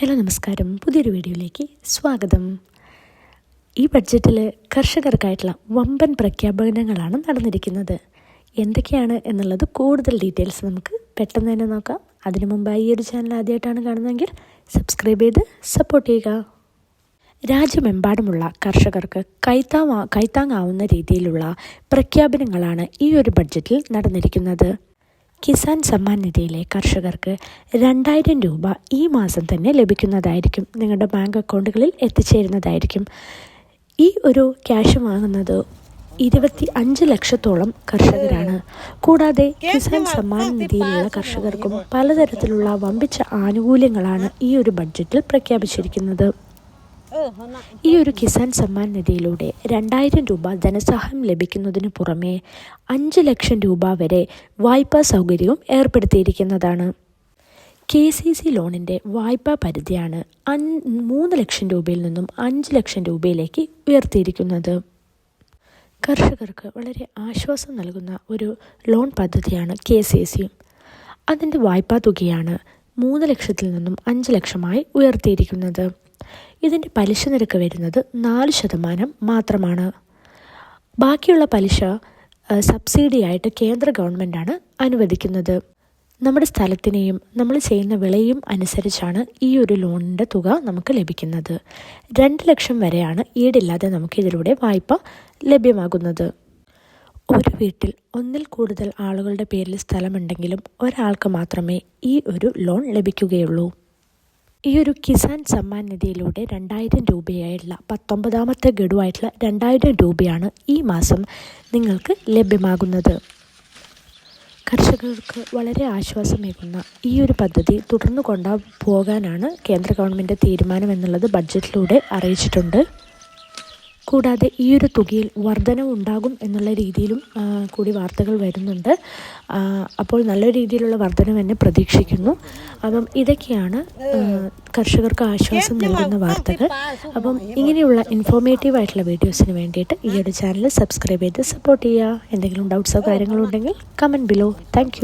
Hello നമസ്കാരം. പുതിയൊരു വീഡിയോയിലേക്ക് സ്വാഗതം. ഈ ബഡ്ജറ്റിൽ കർഷകർക്കായിട്ടുള്ള വമ്പൻ പ്രഖ്യാപനങ്ങളാണ് നടന്നിരിക്കുന്നത്. എന്തൊക്കെയാണ് എന്നുള്ളത് കൂടുതൽ ഡീറ്റെയിൽസ് നമുക്ക് പെട്ടെന്ന് തന്നെ നോക്കാം. അതിനു മുമ്പായി ഈ ഒരു ചാനൽ ആദ്യമായിട്ടാണ് കാണുന്നതെങ്കിൽ സബ്സ്ക്രൈബ് ചെയ്ത് സപ്പോർട്ട് ചെയ്യുക. രാജ്യമെമ്പാടുമുള്ള കർഷകർക്ക് കൈത്താങ്ങാവുന്ന രീതിയിലുള്ള പ്രഖ്യാപനങ്ങളാണ് ഈ ഒരു ബഡ്ജറ്റിൽ നടന്നിരിക്കുന്നത്. കിസാൻ സമ്മാൻ നിധിയിലെ കർഷകർക്ക് രണ്ടായിരം രൂപ ഈ മാസം തന്നെ ലഭിക്കുന്നതായിരിക്കും. നിങ്ങളുടെ ബാങ്ക് അക്കൗണ്ടുകളിൽ എത്തിച്ചേരുന്നതായിരിക്കും. ഈ ഒരു ക്യാഷ് വാങ്ങുന്നത് ഇരുപത്തി അഞ്ച് ലക്ഷത്തോളം കർഷകരാണ്. കൂടാതെ കിസാൻ സമ്മാൻ നിധിയിലുള്ള കർഷകർക്കും പലതരത്തിലുള്ള വമ്പിച്ച ആനുകൂല്യങ്ങളാണ് ഈ ഒരു ബഡ്ജറ്റിൽ പ്രഖ്യാപിച്ചിരിക്കുന്നത്. ഈ ഒരു കിസാൻ സമ്മാൻ നിധിയിലൂടെ രണ്ടായിരം രൂപ ധനസഹായം ലഭിക്കുന്നതിന് പുറമെ അഞ്ച് ലക്ഷം രൂപ വരെ വായ്പാ സൗകര്യവും ഏർപ്പെടുത്തിയിരിക്കുന്നതാണ്. കെ സി സി ലോണിന്റെ വായ്പാ പരിധിയാണ് അൻ മൂന്ന് ലക്ഷം രൂപയിൽ നിന്നും അഞ്ച് ലക്ഷം രൂപയിലേക്ക് ഉയർത്തിയിരിക്കുന്നത്. കർഷകർക്ക് വളരെ ആശ്വാസം നൽകുന്ന ഒരു ലോൺ പദ്ധതിയാണ് കെ സി സി. അതിന്റെ വായ്പാ തുകയാണ് മൂന്ന് ലക്ഷത്തിൽ നിന്നും അഞ്ച് ലക്ഷമായി ഉയർത്തിയിരിക്കുന്നത്. ഇതിന്റെ പലിശ നിരക്ക് വരുന്നത് നാല് ശതമാനം മാത്രമാണ്. ബാക്കിയുള്ള പലിശ സബ്സിഡിയായിട്ട് കേന്ദ്ര ഗവൺമെന്റാണ് അനുവദിക്കുന്നത്. നമ്മുടെ സ്ഥലത്തിനെയും നമ്മൾ ചെയ്യുന്ന വിളയും അനുസരിച്ചാണ് ഈ ഒരു ലോണിന്റെ തുക നമുക്ക് ലഭിക്കുന്നത്. രണ്ട് ലക്ഷം വരെയാണ് ഈടില്ലാതെ നമുക്ക് ഇതിലൂടെ വായ്പ ലഭ്യമാകുന്നത്. ഒരു വീട്ടിൽ ഒന്നിൽ കൂടുതൽ ആളുകളുടെ പേരിൽ സ്ഥലമുണ്ടെങ്കിലും ഒരാൾക്ക് മാത്രമേ ഈ ഒരു ലോൺ ലഭിക്കുകയുള്ളൂ. ഈ ഒരു കിസാൻ സമ്മാൻ നിധിയിലൂടെ രണ്ടായിരം രൂപയായിട്ടുള്ള പത്തൊമ്പതാമത്തെ ഗഡുവായിട്ടുള്ള രണ്ടായിരം രൂപയാണ് ഈ മാസം നിങ്ങൾക്ക് ലഭ്യമാകുന്നത്. കർഷകർക്ക് വളരെ ആശ്വാസമേകുന്ന ഈ ഒരു പദ്ധതി തുടർന്നു കൊണ്ടു പോകാനാണ് കേന്ദ്ര ഗവൺമെന്റ് തീരുമാനം എന്നുള്ളത് ബഡ്ജറ്റിലൂടെ അറിയിച്ചിട്ടുണ്ട്. കൂടാതെ ഈ ഒരു തുകയിൽ വർധനവുണ്ടാകും എന്നുള്ള രീതിയിലും കൂടി വാർത്തകൾ വരുന്നുണ്ട്. അപ്പോൾ നല്ല രീതിയിലുള്ള വർധനം തന്നെ പ്രതീക്ഷിക്കുന്നു. അപ്പം ഇതൊക്കെയാണ് കർഷകർക്ക് ആശ്വാസം നൽകുന്ന വാർത്തകൾ. അപ്പം ഇങ്ങനെയുള്ള ഇൻഫോർമേറ്റീവ് ആയിട്ടുള്ള വീഡിയോസിന് വേണ്ടിയിട്ട് ഈ ഒരു ചാനൽ സബ്സ്ക്രൈബ് ചെയ്ത് സപ്പോർട്ട് ചെയ്യുക. എന്തെങ്കിലും ഡൗട്ട്സോ കാര്യങ്ങളോ ഉണ്ടെങ്കിൽ കമന്റ് ബിലോ താങ്ക്